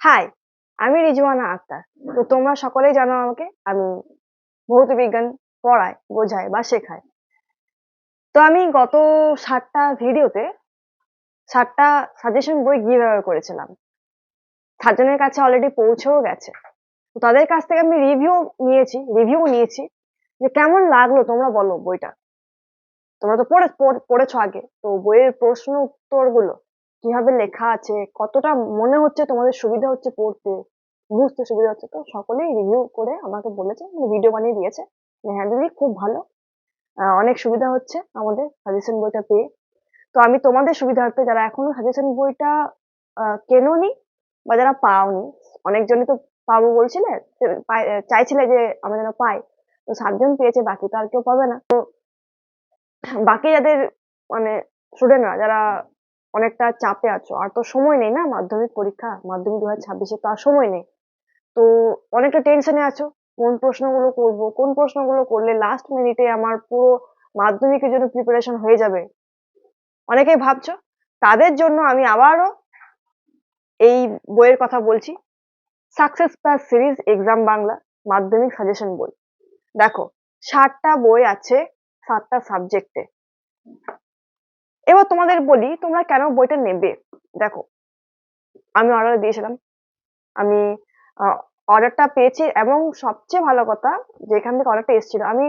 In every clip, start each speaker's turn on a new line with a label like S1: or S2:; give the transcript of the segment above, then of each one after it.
S1: High আমি রিজওয়ানা আক্তার। তো তোমরা সকলেই জানো আমাকে, আমি ভৌত বিজ্ঞান পড়াই বোঝাই বা শেখাই তো আমি গত সাতটা ভিডিওতে সাতটা সাজেশন বই গিভ করেছিলাম। সাতজনের কাছে অলরেডি পৌঁছেও গেছে। তো তাদের কাছ থেকে আমি রিভিউ নিয়েছি রিভিউ নিয়েছি যে কেমন লাগল তোমরা বলো বইটা। তোমরা তো পড়ে পড়েছো আগে। তো বইয়ের প্রশ্ন উত্তরগুলো কীভাবে লেখা আছে, কতটা মনে হচ্ছে তোমাদের সুবিধা হচ্ছে পড়তে, বুঝতে সুবিধা হচ্ছে, তো সকলেই রিভিউ করে আমাকে বলেছে ভিডিও বানিয়ে দিয়েছে হ্যাঁ দিদি খুব ভালো। অনেক সুবিধা হচ্ছে আমাদের সাজেশন বইটা পেয়ে। তো আমি তোমাদের সুবিধার্থে যারা এখনও সাজেশন বইটা কেননি বা যারা পাওনি, অনেকজনই তো পাবো বলছিলে চাইছিলে যে আমরা যেন পাই, তো সাতজন পেয়েছে, বাকি তো আর কেউ পাবে না। তো বাকি যাদের মানে স্টুডেন্টরা যারা অনেকটা চাপে আছো। আর তো সময় নেই না মাধ্যমিক পরীক্ষা? মাধ্যমিক দু হাজার ছাব্বিশে তো আর সময় নেই। তো অনেকটা টেনশনে আছো। কোন প্রশ্নগুলো করব? কোন প্রশ্নগুলো করলে লাস্ট মিনিটে আমার পুরো মাধ্যমিকের জন্য প্রিপারেশন হয়ে যাবে? অনেকেই ভাবছ। তাদের জন্য আমি আবারও এই বইয়ের কথা বলছি। Success plus series exam Bangla মাধ্যমিক সাজেশন বই। দেখো ষাটটা বই আছে সাতটা সাবজেক্টে এবার তোমাদের বলি, তোমরা কেন বইটা নেবে? দেখো, আমি অর্ডার দিয়েছিলাম। আমি অর্ডারটা পেয়েছি এবং সবচেয়ে ভালো কথা যে এখান থেকে অর্ডারটা এসেছিল, আমি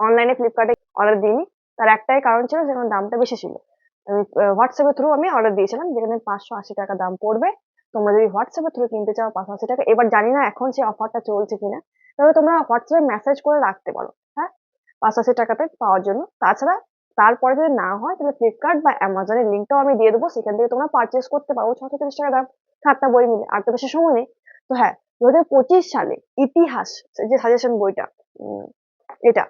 S1: অনলাইনে ফ্লিপকার্টে অর্ডার দিইনি। তার একটাই কারণ ছিল সেখানে দামটা বেশি ছিল। আমি হোয়াটসঅ্যাপের থ্রু আমি অর্ডার দিয়েছিলাম, যেখানে পাঁচশো আশি টাকা দাম পড়বে। তোমরা যদি হোয়াটসঅ্যাপের থ্রু কিনতে চাও, পাঁচশো আশি টাকা, এবার জানি না এখন সেই অফারটা চলছে কিনা। তাহলে তোমরা হোয়াটসঅ্যাপে মেসেজ করে রাখতে পারো হ্যাঁ? পাঁচশো আশি টাকাতে পাওয়ার জন্য। তাছাড়া তারপরে যদি না হয়, তাহলে ফ্লিপকার্ট বা অ্যামাজনের লিঙ্কটাও আমি দিয়ে দেবো। সেখান থেকে তোমরা পারচেস করতে পারো ছশো তিরিশ টাকা দাম। সাতটা বই মিলে। আর তো বেশি সময় নেই। তো হ্যাঁ দু হাজার পঁচিশ সালে ইতিহাস, যে সাজেশন বইটা এটা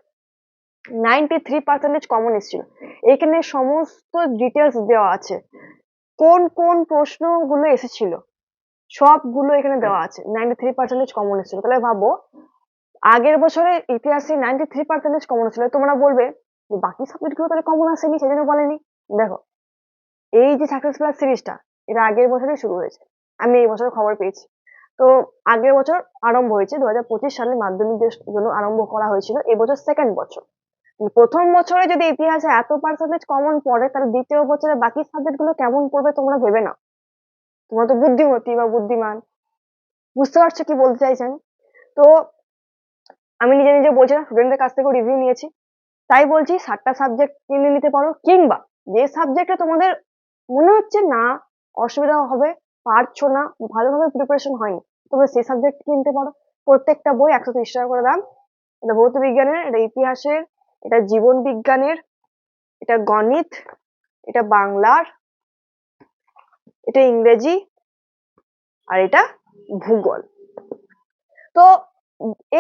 S1: নাইনটি থ্রি পার্সেন্টেজ কমন এসেছিল এখানে সমস্ত ডিটেলস দেওয়া আছে। কোন কোন প্রশ্নগুলো এসেছিল? সবগুলো এখানে দেওয়া আছে। নাইনটি থ্রি পার্সেন্টেজ কমন এসেছিল তাহলে ভাবো, আগের বছরে ইতিহাসে নাইনটি থ্রি পার্সেন্টেজ কমন ছিল। তোমরা বলবে বাকি সাবজেক্টগুলো তাহলে কমন আসেনি, সেজন্য বলেনি। দেখো, এই যে সাকসেস প্লাস সিরিজটা এটা আগের বছরই শুরু হয়েছে। আমি এই বছর খবর পেয়েছি। তো আগের বছর আরম্ভ হয়েছে দু হাজার পঁচিশ সালে মাধ্যমিকের জন্য আরম্ভ করা হয়েছিল এবছর সেকেন্ড বছর। প্রথম বছরে যদি ইতিহাসে এত পার্সেন্টেজ কমন পড়ে, তাহলে দ্বিতীয় বছরে বাকি সাবজেক্টগুলো কেমন পড়বে তোমরা ভেবে না তোমরা তো বুদ্ধিমতী বা বুদ্ধিমান। বুঝতে পারছ কি বলতে চাইছেন তো আমি নিজে নিজে বলছিলাম স্টুডেন্টদের কাছ থেকেও রিভিউ নিয়েছি। তাই বলছি সাতটা সাবজেক্ট কিনে নিতে পারো, কিংবা যে সাবজেক্টে তোমাদের মনে হচ্ছে না অসুবিধা হবে, পারছ না, ভালোভাবে প্রিপারেশন হয়নি, তোমরা সেই সাবজেক্ট কিনতে পারো। প্রত্যেকটা বই একশো তিরিশ টাকা করে দাম। এটা ভৌত বিজ্ঞানের, এটা ইতিহাসের, এটা জীবন বিজ্ঞানের, এটা গণিত, এটা বাংলার, এটা ইংরেজি, আর এটা ভূগোল। তো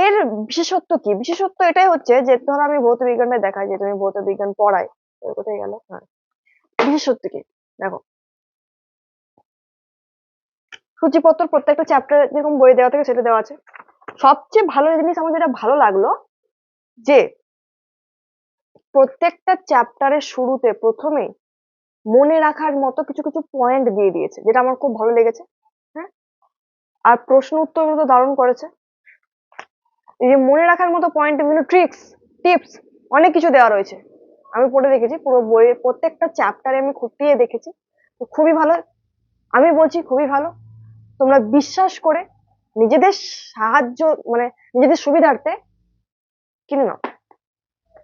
S1: এর বিশেষত্ব কি? বিশেষত্ব এটাই হচ্ছে যে, ধরো আমি ভৌত বিজ্ঞানটা দেখাই যে, তুমি ভৌত বিজ্ঞান পড়াই কোথায় গেল? হ্যাঁ। বিশেষত্ব কি? দেখো। সূচিপত্র প্রত্যেকটা চ্যাপ্টার যেরকম বই দেওয়া থাকে, সেটা দেওয়া আছে। সবচেয়ে ভালো জিনিস আমার যেটা ভালো লাগল, যে প্রত্যেকটা চ্যাপ্টারের শুরুতে প্রথমেই মনে রাখার মতো কিছু কিছু পয়েন্ট দিয়ে দিয়েছে, যেটা আমার খুব ভালো লেগেছে। হ্যাঁ? আর প্রশ্ন উত্তরগুলো দারুণ করেছে। এই যে মনে রাখার মতো পয়েন্ট বিভিন্ন ট্রিক্স টিপস অনেক কিছু দেওয়া রয়েছে। আমি পড়ে দেখেছি, পুরো বইয়ের প্রত্যেকটা চ্যাপ্টারে আমি খুঁটিয়ে দেখেছি। তো খুবই ভালো। আমি বলছি খুবই ভালো। তোমরা বিশ্বাস করে নিজেদের সাহায্য মানে নিজেদের সুবিধার্থে কিনে নাও।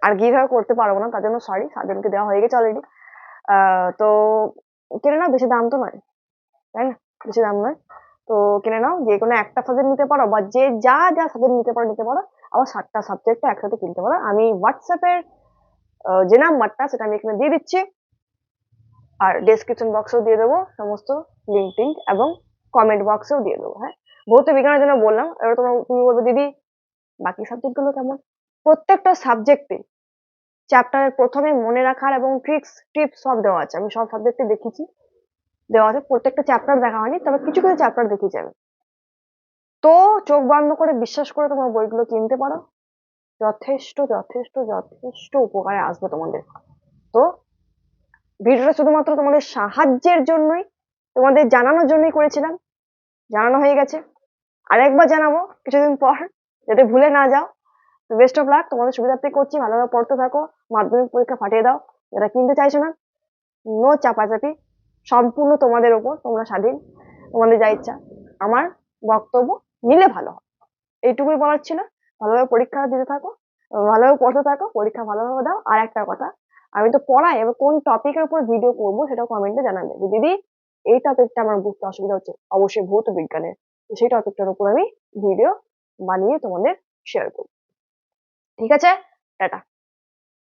S1: আর কীভাবে করতে পারব না, তার জন্য সরি সাতজনকে দেওয়া হয়ে গেছে অলরেডি তো কিনে নাও, বেশি দাম তো নয়। তাই না? বেশি দাম নয়। তো কিনে নাও, যে কোনো একটা সাবজেক্ট নিতে পারো বা যে যা যা সাবজেক্ট নিতে পারো নিতে পারো, আবার সাতটা সাবজেক্ট একসাথে কিনতে পারো। আমি হোয়াটসঅ্যাপের যে নাম্বারটা, সেটা আমি এখানে দিয়ে দিচ্ছি। আর ডেসক্রিপশন বক্সেও দিয়ে দেবো সমস্ত লিঙ্ক টিঙ্ক এবং কমেন্ট বক্সেও দিয়ে দেবো হ্যাঁ? ভৌত বিজ্ঞানের জন্য বললাম, এবার তোমার তুমি বলবে, দিদি, বাকি সাবজেক্টগুলো কেমন? প্রত্যেকটা সাবজেক্টে চ্যাপ্টারের প্রথমে মনে রাখার এবং ট্রিক্স টিপস সব দেওয়া আছে। আমি সব সাবজেক্টে দেখেছি দেওয়া আছে প্রত্যেকটা চ্যাপ্টার দেখা হয়নি, তবে কিছু কিছু চ্যাপ্টার দেখেছি যাবে। তো চোখ বন্ধ করে বিশ্বাস করে তোমার বইগুলো কিনতে পারো। যথেষ্ট যথেষ্ট যথেষ্ট উপকারে আসবে তোমাদের। তো ভিডিওটা শুধুমাত্র তোমাদের সাহায্যের জন্যই, তোমাদের জানানোর জন্যই করেছিলাম। জানানো হয়ে গেছে। আর একবার জানাব কিছুদিন পর যাতে ভুলে না যাও। তো বেস্ট অফ লাক তোমাদের সুবিধার্থে করছি, ভালোভাবে পড়তে থাকো, মাধ্যমিক পরীক্ষা ফাটিয়ে দাও। যারা কিনতে চাইছো না নো চাপাচাপি। সম্পূর্ণ তোমাদের ওপর, তোমরা স্বাধীন, তোমাদের যা ইচ্ছা, আমার বক্তব্য নিলে ভালো হয়। এইটুকুই বলার ছিল। ভালোভাবে পরীক্ষা দিতে থাকো, ভালোভাবে পড়তে থাকো, পরীক্ষা ভালোভাবে দাও। আর একটা কথা, আমি তো পড়াই, এবার কোন টপিকের উপর ভিডিও করব সেটা কমেন্টে জানাবে। যে দিদি, এই টপিকটা আমার বুঝতে অসুবিধা হচ্ছে। অবশ্যই ভৌত বিজ্ঞানের সেই টপিকটার উপর আমি ভিডিও বানিয়ে তোমাদের শেয়ার করব। ঠিক আছে? টাটা।